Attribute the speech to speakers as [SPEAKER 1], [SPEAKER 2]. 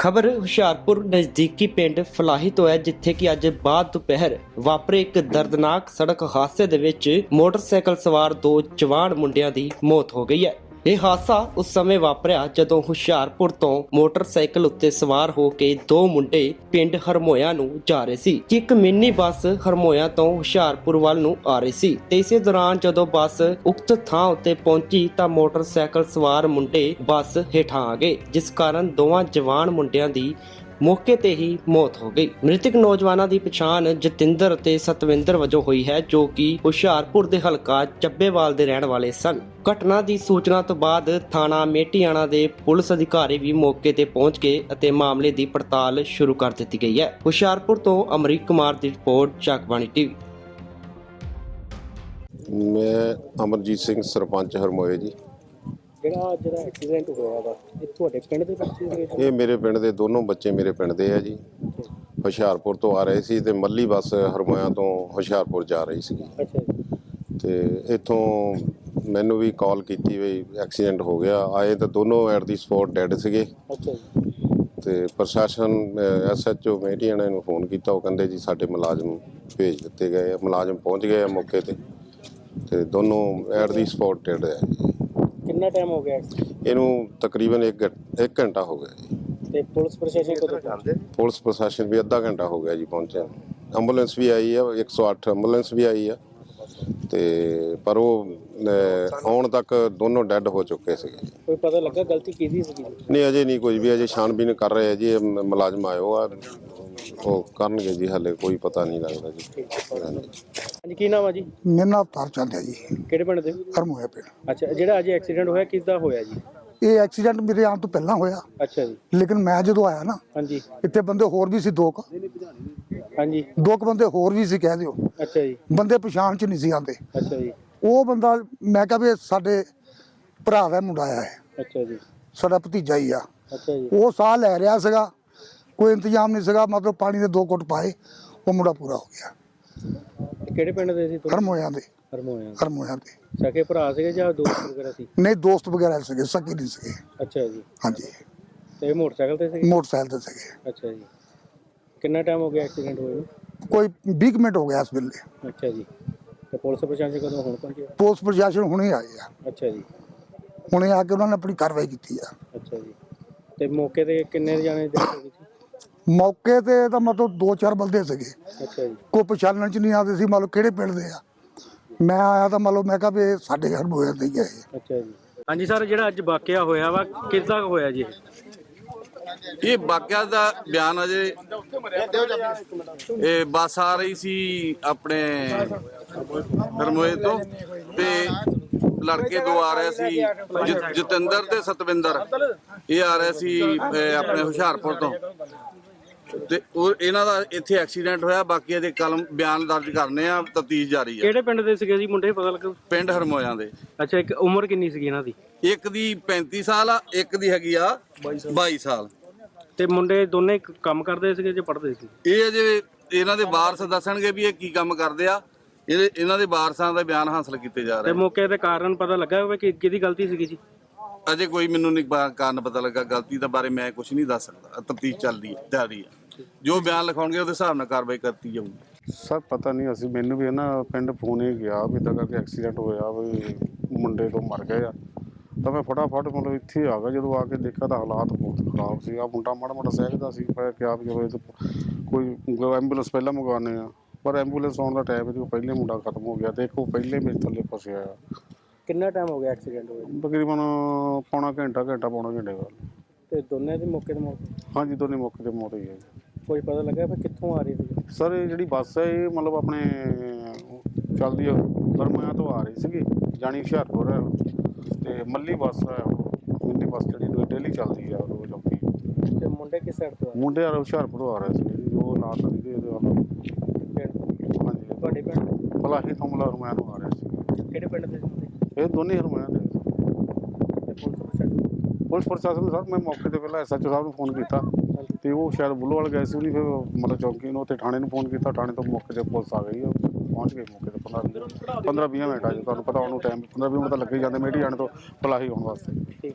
[SPEAKER 1] ਖਬਰ ਹੁਸ਼ਿਆਰਪੁਰ ਨਜ਼ਦੀਕੀ ਪਿੰਡ ਫਲਾਹੀ ਤੋਂ ਹੈ, ਜਿੱਥੇ ਕਿ ਅੱਜ ਬਾਅਦ ਦੁਪਹਿਰ ਵਾਪਰੇ ਇੱਕ ਦਰਦਨਾਕ ਸੜਕ ਹਾਦਸੇ ਦੇ ਵਿੱਚ ਮੋਟਰਸਾਈਕਲ ਸਵਾਰ ਦੋ ਜਵਾਨ ਮੁੰਡਿਆਂ ਦੀ ਮੌਤ ਹੋ ਗਈ ਹੈ। ਇਹ ਹਾਦਸਾ ਉਸ ਸਮੇਂ ਵਾਪਰਿਆ ਜਦੋਂ ਹੁਸ਼ਿਆਰਪੁਰ ਤੋਂ ਮੋਟਰਸਾਈਕਲ ਉੱਤੇ ਸਵਾਰ ਹੋ ਕੇ ਦੋ ਮੁੰਡੇ ਪਿੰਡ ਹਰਮੋਇਆ ਨੂੰ ਜਾ ਰਹੇ ਸੀ। ਕਿ ਇੱਕ ਮਿੰਨੀ ਬੱਸ ਹਰਮੋਇਆ ਤੋਂ ਹੁਸ਼ਿਆਰਪੁਰ ਵੱਲ ਨੂੰ ਆ ਰਹੀ ਸੀ ਤੇ ਇਸੇ ਦੌਰਾਨ ਜਦੋਂ ਬੱਸ ਉਕਤ ਥਾਂ ਉੱਤੇ ਪਹੁੰਚੀ ਤਾਂ ਮੋਟਰਸਾਈਕਲ ਸਵਾਰ ਮੁੰਡੇ ਬੱਸ ਹੇਠਾਂ ਆ ਗਏ, ਜਿਸ ਕਾਰਨ ਦੋਵਾਂ ਜਵਾਨ ਮੁੰਡਿਆਂ ਦੀ ਮੌਕੇ ਤੇ ਹੀ ਮੌਤ ਹੋ ਗਈ। ਮ੍ਰਿਤਕ ਨੌਜਵਾਨਾਂ ਦੀ ਪਛਾਣ ਜਤਿੰਦਰ ਅਤੇ ਸਤਵਿੰਦਰ ਵਜੋਂ ਹੋਈ ਹੈ, ਜੋ ਕਿ ਹੁਸ਼ਿਆਰਪੁਰ ਦੇ ਹਲਕਾ ਚੱਬੇਵਾਲ ਦੇ ਰਹਿਣ ਵਾਲੇ ਸਨ। ਘਟਨਾ ਦੀ ਸੂਚਨਾ ਤੋਂ ਬਾਅਦ ਥਾਣਾ ਮੇਟੀਆਣਾ ਦੇ ਪੁਲਿਸ ਅਧਿਕਾਰੀ ਵੀ ਮੌਕੇ ਤੇ ਪਹੁੰਚ ਗਏ ਅਤੇ ਮਾਮਲੇ ਦੀ ਪੜਤਾਲ ਸ਼ੁਰੂ ਕਰ ਦਿੱਤੀ ਗਈ ਹੈ। ਹੁਸ਼ਿਆਰਪੁਰ ਤੋਂ ਅਮਰੀਕ ਕੁਮਾਰ ਦੀ ਰਿਪੋਰਟ, ਚੱਕਬਾਣੀ ਟੀਵੀ।
[SPEAKER 2] ਮੈਂ ਅਮਰਜੀਤ ਸਿੰਘ, ਸਰਪੰਚ ਹਰਮੋਏ ਜੀ।
[SPEAKER 3] ਜਿਹੜਾ ਜਿਹੜਾ ਐਕਸੀਡੈਂਟ ਹੋਇਆ ਵਾ ਇਹ ਤੁਹਾਡੇ ਪਿੰਡ ਦੇ ਬੱਚੇ ਹੋਏ ਸੀ?
[SPEAKER 2] ਇਹ ਮੇਰੇ ਪਿੰਡ ਦੇ ਦੋਨੋਂ ਬੱਚੇ ਮੇਰੇ ਪਿੰਡ ਦੇ ਆ ਜੀ। ਹੁਸ਼ਿਆਰਪੁਰ ਤੋਂ ਆ ਰਹੇ ਸੀ ਤੇ ਮੱਲੀ ਬੱਸ ਹਰਮੋਇਆ ਤੋਂ ਹੁਸ਼ਿਆਰਪੁਰ ਜਾ ਰਹੀ ਸੀ
[SPEAKER 3] ਅੱਛਾ ਜੀ।
[SPEAKER 2] ਤੇ ਇੱਥੋਂ ਮੈਨੂੰ ਵੀ ਕਾਲ ਕੀਤੀ ਵੀ ਐਕਸੀਡੈਂਟ ਹੋ ਗਿਆ। ਆਏ ਤਾਂ ਦੋਨੋਂ ਐਟ ਦੀ ਸਪੌਟ ਡੈੱਡ ਸੀਗੇ।
[SPEAKER 3] ਅੱਛਾ ਜੀ।
[SPEAKER 2] ਤੇ ਪ੍ਰਸ਼ਾਸਨ ਐਸਐਚਓ ਮੇਟੀਆਣਾ ਨੂੰ ਫੋਨ ਕੀਤਾ। ਉਹ ਕਹਿੰਦੇ ਜੀ ਸਾਡੇ ਮੁਲਾਜ਼ਮ ਭੇਜ ਦਿੱਤੇ ਗਏ ਆ। ਮੁਲਾਜ਼ਮ ਪਹੁੰਚ ਗਏ ਆ ਮੌਕੇ ਤੇ। ਤੇ ਦੋਨੋਂ ਐਟ ਦੀ ਸਪੌਟ ਡੈੱਡ ਆ ਜੀ।
[SPEAKER 3] ਕਿੰਨਾ ਟਾਈਮ ਹੋ ਗਿਆ accident?
[SPEAKER 2] ਇਹਨੂੰ ਤਕਰੀਬਨ 1 1 ਘੰਟਾ ਹੋ ਗਿਆ ਜੀ
[SPEAKER 3] ਤੇ ਪੁਲਿਸ ਪ੍ਰਸ਼ਾਸਨ ਕਦੋਂ ਪਹੁੰਚੇ
[SPEAKER 2] ਪੁਲਿਸ ਪ੍ਰਸ਼ਾਸਨ ਵੀ ਅੱਧਾ ਘੰਟਾ ਹੋ ਗਿਆ ਜੀ ਪਹੁੰਚਿਆ ਨੂੰ। ਐਂਬੂਲੈਂਸ ਵੀ ਆਈ ਆ 108 ਐਂਬੂਲੈਂਸ ਵੀ ਆਈ ਆ ਤੇ ਪਰ ਉਹ ਅਹ, ਆਉਣ ਤੱਕ ਦੋਨੋਂ ਡੈੱਡ ਹੋ ਚੁੱਕੇ ਸੀਗੇ
[SPEAKER 3] ਕੋਈ ਪਤਾ ਲੱਗਾ ਗਲਤੀ ਕਿਹਦੀ ਸੀਗੀ?
[SPEAKER 2] ਨਹੀਂ ਅਜੇ ਨਹੀਂ ਕੋਈ ਵੀ ਅਜੇ ਛਾਣਬੀਨ ਕਰ ਰਹੇ ਆ ਜੀ ਇਹ ਮ- ਮੁਲਾਜ਼ਮ ਆਇਓ ਆ। ਉਹ ਕਰਨਗੇ ਜੀ ਹਲੇ ਕੋਈ ਪਤਾ ਨਹੀਂ ਲੱਗਦਾ ਜੀ। ਹਾਂਜੀ।
[SPEAKER 3] ਹਾਂਜੀ ਕੀ ਨਾਮ ਆ ਜੀ?
[SPEAKER 4] ਮੇਰਾ ਨਾਮ ਤਾਰ ਚੰਦ ਹੈ ਜੀ।
[SPEAKER 3] ਕਿਹੜੇ ਪਿੰਡ ਦੇ?
[SPEAKER 4] ਹਰਮੋਇਆ ਪਿੰਡ।
[SPEAKER 3] ਅੱਛਾ ਜਿਹੜਾ ਅੱਜ ਐਕਸੀਡੈਂਟ ਹੋਇਆ ਕਿਸਦਾ ਹੋਇਆ ਜੀ?
[SPEAKER 4] ਇਹ ਐਕਸੀਡੈਂਟ ਮੇਰੇ ਆਉਣ ਤੋਂ ਪਹਿਲਾਂ ਹੋਇਆ।
[SPEAKER 3] ਅੱਛਾ ਜੀ।
[SPEAKER 4] ਲੇਕਿਨ ਮੈਂ ਜਦੋਂ ਆਇਆ ਨਾ
[SPEAKER 3] ਹਾਂਜੀ।
[SPEAKER 4] ਇੱਥੇ ਬੰਦੇ ਹੋਰ ਵੀ ਸੀ ਦੋ ਕੁ।
[SPEAKER 3] ਹਾਂਜੀ।
[SPEAKER 4] ਦੋ ਕੁ ਬੰਦੇ ਹੋਰ ਵੀ ਸੀ ਕਹਿ ਦਿਓ।
[SPEAKER 3] ਅੱਛਾ ਜੀ।
[SPEAKER 4] ਬੰਦੇ ਪਛਾਣ ਚ ਨਹੀਂ ਸੀ ਆਉਂਦੇ।
[SPEAKER 3] ਅੱਛਾ ਜੀ।
[SPEAKER 4] ਉਹ ਬੰਦਾ ਮੈਂ ਕਿਹਾ ਵੀ ਇਹ ਸਾਡੇ ਭਰਾ ਦਾ ਮੁੰਡਾ ਆਇਆ ਹੈ।
[SPEAKER 3] ਅੱਛਾ ਜੀ।
[SPEAKER 4] ਸਾਡਾ ਭਤੀਜਾ ਹੀ ਆ।
[SPEAKER 3] ਅੱਛਾ ਜੀ।
[SPEAKER 4] ਉਹ ਸਾਹ ਲੈ ਰਿਹਾ ਸੀਗਾ। ਕੋਈ ਇੰਤਜ਼ਾਮ ਨਹੀਂ ਸੀਗਾ। ਮਤਲਬ ਪਾਣੀ ਦੇ ਦੋ ਘੁੱਟ ਪਾਏ। ਉਹ ਮੁੰਡਾ ਪੂਰਾ ਹੋ ਗਿਆ।
[SPEAKER 3] ਤੇ ਕਿਹੜੇ ਪਿੰਡ ਦੇ ਸੀ ਤੁਸੀਂ
[SPEAKER 4] ਹਰਮੋਇਆ ਦੇ।
[SPEAKER 3] ਹਰਮੋਇਆ
[SPEAKER 4] ਹਰਮੋਇਆ ਦੇ।
[SPEAKER 3] ਸਕੇ ਭਰਾ ਸੀਗੇ ਜਾਂ ਦੋਸਤ ਵਗੈਰਾ ਸੀ?
[SPEAKER 4] ਨਹੀਂ ਦੋਸਤ ਵਗੈਰਾ ਸੀਗੇ। ਸਕੀ ਨਹੀਂ ਸੀਗੇ।
[SPEAKER 3] ਅੱਛਾ ਜੀ।
[SPEAKER 4] ਹਾਂਜੀ।
[SPEAKER 3] ਤੇ ਇਹ ਮੋਟਰਸਾਈਕਲ ਤੇ ਸੀ
[SPEAKER 4] ਮੋਟਰਸਾਈਕਲ ਤੇ ਸੀਗੇ।
[SPEAKER 3] ਅੱਛਾ ਜੀ। ਕਿੰਨਾ ਟਾਈਮ ਹੋ ਗਿਆ ਐਕਸੀਡੈਂਟ ਹੋਏ ਨੂੰ?
[SPEAKER 4] ਕੋਈ 20 ਕੁ ਮਿੰਟ ਹੋ ਗਿਆ ਇਸ ਵੇਲੇ।
[SPEAKER 3] ਅੱਛਾ ਜੀ। ਤੇ ਪੁਲਿਸ ਪ੍ਰਸ਼ਾਸਨ ਕਦੋਂ ਹੁਣ ਪਹੁੰਚਿਆ?
[SPEAKER 4] ਪੁਲਿਸ ਪ੍ਰਸ਼ਾਸਨ ਹੁਣੇ ਆਏ ਆ।
[SPEAKER 3] ਅੱਛਾ ਜੀ।
[SPEAKER 4] ਹੁਣੇ ਆ ਕੇ ਉਹਨਾਂ ਨੇ ਆਪਣੀ ਕਾਰਵਾਈ ਕੀਤੀ ਆ।
[SPEAKER 3] ਅੱਛਾ ਜੀ। ਤੇ ਮੌਕੇ ਤੇ ਕਿੰਨੇ ਜਾਣੇ ਸੀ
[SPEAKER 4] ਮੌਕੇ ਤੇ ਤਾਂ ਮਤਲਬ ਦੋ ਚਾਰ ਬੰਦੇ ਸੀਗੇ।
[SPEAKER 3] ਅੱਛਾ ਜੀ।
[SPEAKER 4] ਕੋਈ ਪਛਾਣਨ ਚ ਨਹੀਂ ਆਉਂਦੇ ਸੀ ਮਤਲਬ ਕਿਹੜੇ ਪਿੰਡ ਦੇ ਆ। ਮੈਂ ਆਇਆ ਤਾਂ ਮਤਲਬ ਮੈਂ ਕਿਹਾ ਵੀ ਇਹ ਸਾਡੇ ਘਰ ਬੋਇਆ ਤੇ ਹੀ ਆ। ਇਹ
[SPEAKER 3] ਅੱਛਾ ਜੀ। ਹਾਂਜੀ ਸਰ ਜਿਹੜਾ ਅੱਜ ਵਾਕਿਆ ਹੋਇਆ ਵਾ ਕਿੱਦਾਂ ਹੋਇਆ ਜੀ ਇਹ?
[SPEAKER 5] ਇਹ ਵਾਕਿਆ ਦਾ ਬਿਆਨ ਅਜੇ ਇਹ ਬੱਸ ਆ ਰਹੀ ਸੀ ਆਪਣੇ ਹਰਮੋਏ ਤੋਂ ਤੇ ਲੜਕੇ ਦੋ ਆ ਰਹੇ ਸੀ ਜ- ਜਤਿੰਦਰ ਤੇ ਸਤਵਿੰਦਰ। ਇਹ ਆ ਰਹੇ ਸੀ ਇਹ ਆਪਣੇ ਹੁਸ਼ਿਆਰਪੁਰ ਤੋਂ। ਤੇ ਉਹ ਇਹਨਾਂ ਦਾ ਇੱਥੇ ਐਕਸੀਡੈਂਟ ਹੋਇਆ ਬਾਕੀ ਇਹਦੇ ਕਲਮ ਬਿਆਨ ਦਰਜ ਕਰਨੇ ਆ ਤਫਤੀਸ਼ ਜਾਰੀ ਆ।
[SPEAKER 3] ਕਿਹੜੇ ਪਿੰਡ ਦੇ ਸੀਗੇ ਜੀ ਮੁੰਡੇ ਪਤਾ ਲੱਗਾ?
[SPEAKER 5] ਪਿੰਡ ਹਰਮੋਇਆਂ ਦੇ।
[SPEAKER 3] ਅੱਛਾ ਇੱਕ ਉਮਰ ਕਿੰਨੀ ਸੀਗੀ ਇਹਨਾਂ ਦੀ?
[SPEAKER 5] ਇੱਕ ਦੀ 35 ਸਾਲ ਆ ਇੱਕ ਦੀ ਹੈਗੀ ਆ 22 ਸਾਲ।
[SPEAKER 3] ਤੇ ਮੁੰਡੇ ਦੋਨੇ ਕ- ਕੰਮ ਕਰਦੇ ਸੀਗੇ ਜਾਂ ਪੜ੍ਹਦੇ ਸੀ
[SPEAKER 5] ਇਹ ਅਜੇ ਇਹਨਾਂ ਦੇ ਵਾਰਸ ਦੱਸਣਗੇ ਵੀ ਇਹ ਕੀ ਕੰਮ ਕਰਦੇ ਆ ਇਹ ਇਹਨਾਂ ਦੇ ਵਾਰਸਾਂ ਦਾ ਬਿਆਨ ਹਾਸਲ ਕੀਤੇ ਜਾ
[SPEAKER 3] ਤੇ
[SPEAKER 5] ਰਹੇ
[SPEAKER 3] ਮੌਕੇ ਤੇ ਕਾਰਨ ਪਤਾ ਲੱਗਾ ਹੋਵੇ ਕਿ ਕਿਹਦੀ ਗਲਤੀ ਸੀਗੀ ਜੀ।
[SPEAKER 5] ਅਜੇ ਕੋਈ ਮੈਨੂੰ ਨਹੀਂ ਬਾ- ਕਾਰਨ ਪਤਾ ਲੱਗਾ ਗਲਤੀ ਦਾ ਬਾਰੇ ਮੈਂ ਕੁਝ ਨਹੀਂ ਦੱਸ ਸਕਦਾ ਤਫਤੀਸ਼ ਚੱਲਦੀ ਹੈ ਜਾਰੀ ਹੈ। ਜੋ ਬਿਆਨ ਲਿਖਾਉਣਗੇ ਉਹਦੇ ਹਿਸਾਬ ਨਾਲ ਕਾਰਵਾਈ ਕਰਤੀ ਜਾਊਗੀ।
[SPEAKER 6] ਸਰ ਪਤਾ ਨਹੀਂ ਅਸੀਂ ਮੈਨੂੰ ਵੀ ਨਾ ਪਿੰਡ ਫੋਨ ਹੀ ਗਿਆ ਵੀ ਇਦਾਂ ਕਰਕੇ ਐਕਸੀਡੈਂਟ ਹੋਇਆ ਵੀ ਮੁੰਡੇ ਤੋਂ ਮਰ ਗਏ ਆ। ਤਾਂ ਮੈਂ ਫਟਾਫਟ ਮਤਲਬ ਇੱਥੇ ਆ ਗਿਆ ਜਦੋਂ ਆ ਕੇ ਦੇਖਿਆ ਤਾਂ ਹਾਲਾਤ ਬਹੁਤ ਖਰਾਬ ਸੀ। ਆ ਮੁੰਡਾ ਮਾੜਾ ਮਾੜਾ ਸਹਿਜਦਾ ਸੀ ਵੀ ਚਲੋ ਇਹ ਤਾਂ ਕੋਈ ਐਂਬੂਲੈਂਸ ਪਹਿਲਾਂ ਮੰਗਵਾਉਂਦੇ ਆ। ਪਰ ਐਂਬੂਲੈਂਸ ਆਉਣ ਦਾ ਟਾਈਮ ਜਦੋਂ ਪਹਿਲੇ ਮੁੰਡਾ ਖਤਮ ਹੋ ਗਿਆ ਤੇ ਇੱਕ ਉਹ ਪਹਿਲੇ ਮੇਰੇ ਥੱਲੇ ਫਸਿਆ ਆ।
[SPEAKER 3] ਕਿੰਨਾ ਟਾਈਮ ਹੋ ਗਿਆ ਐਕਸੀਡੈਂਟ ਹੋਏ
[SPEAKER 6] ਤਕਰੀਬਨ ਪੌਣਾ ਘੰਟਾ ਘੰਟਾ ਪੌਣਾ ਘੰਟੇ ਬਾਅਦ।
[SPEAKER 3] ਤੇ ਦੋਨੇ ਦੇ ਮੌਕੇ ਤੇ ਮੌਤ?
[SPEAKER 6] ਹਾਂਜੀ ਦੋਨੇ ਮੌਕੇ ਤੇ ਮੌਤ ਹੋਈ ਹੈ
[SPEAKER 3] ਕੋਈ ਪਤਾ ਲੱਗਾ ਵੀ ਕਿੱਥੋਂ ਆ ਰਹੀ ਸੀ?
[SPEAKER 6] ਸਰ ਇਹ ਜਿਹੜੀ ਬੱਸ ਹੈ ਇਹ ਮਤਲਬ ਆਪਣੇ ਚੱਲਦੀ ਆ ਬਰਮਾਇਆ ਤੋਂ ਆ ਰਹੀ ਸੀਗੀ ਜਾਣੀ ਹੁਸ਼ਿਆਰਪੁਰ ਹੈ ਤੇ ਮੱਲੀ ਬੱਸ ਹੈ ਉਹ। ਮਿੰਨੀ ਬੱਸ ਜਿਹੜੀ ਡੇਲੀ ਚੱਲਦੀ ਆ ਰੋਜ਼ ਆਉਂਦੀ
[SPEAKER 3] ਤੇ ਮੁੰਡੇ ਕਿਸ ਸਾਈਡ ਤੋਂ ਆ?
[SPEAKER 6] ਮੁੰਡੇ ਆ ਹੁਸ਼ਿਆਰਪੁਰੋਂ ਆ ਰਹੇ ਸੀ ਉਹ ਲਾ ਸਕਦੀ ਦੇ ਇਹਦੇ ਵੱਲ।
[SPEAKER 3] ਪਿੰਡ
[SPEAKER 6] ਹਾਂਜੀ।
[SPEAKER 3] ਤੁਹਾਡੇ ਪਿੰਡ
[SPEAKER 6] ਤੋਂ? ਮਲਾ ਰਮਾਇਆ ਨੂੰ ਆ ਰਹੇ ਸੀ
[SPEAKER 3] ਕਿਹੜੇ ਪਿੰਡ ਦੇ ਸੀ? ਮੁੰਡੇ
[SPEAKER 6] ਇਹ ਦੋਨੇ ਰਮਾਇਆ ਦੇ। ਸੀ।
[SPEAKER 3] ਤੇ ਪੁਲਿਸ ਪ੍ਰਸ਼ਾਸਨ
[SPEAKER 6] ਪੁਲਿਸ ਪ੍ਰਸ਼ਾਸਨ ਨੂੰ ਸਰ ਮੈਂ ਮੌਕੇ ਤੇ ਪਹਿਲਾਂ ਐਸਐਚਓ ਸਾਹਿਬ ਨੂੰ ਫੋਨ ਕੀਤਾ। ਤੇ ਉਹ ਸ਼ਾਇਦ ਬੁੱਲੋਵਾਲ ਗਏ ਸੀ ਉਹਨੇ ਫਿਰ ਮਤਲਬ ਚੌਂਕੀ ਨੂੰ ਤੇ ਥਾਣੇ ਨੂੰ ਫੋਨ ਕੀਤਾ। ਥਾਣੇ ਤੋਂ ਮੌਕੇ ਤੇ ਪੁਲਿਸ ਆ ਗਈ ਉਹ ਪਹੁੰਚ ਗਏ ਮੌਕੇ ਤੇ 15 15 20 ਮਿੰਟ ਆ ਜੀ, ਤੁਹਾਨੂੰ ਪਤਾ ਉਹਨੂੰ ਟਾਈਮ 15 20 ਮਿੰਟ ਤਾਂ ਲੱਗੇ ਜਾਂਦੇ ਮੇਡੀ ਜਾਣ ਤੋਂ ਪਲਾਹੀ ਆਉਣ ਵਾਸਤੇ।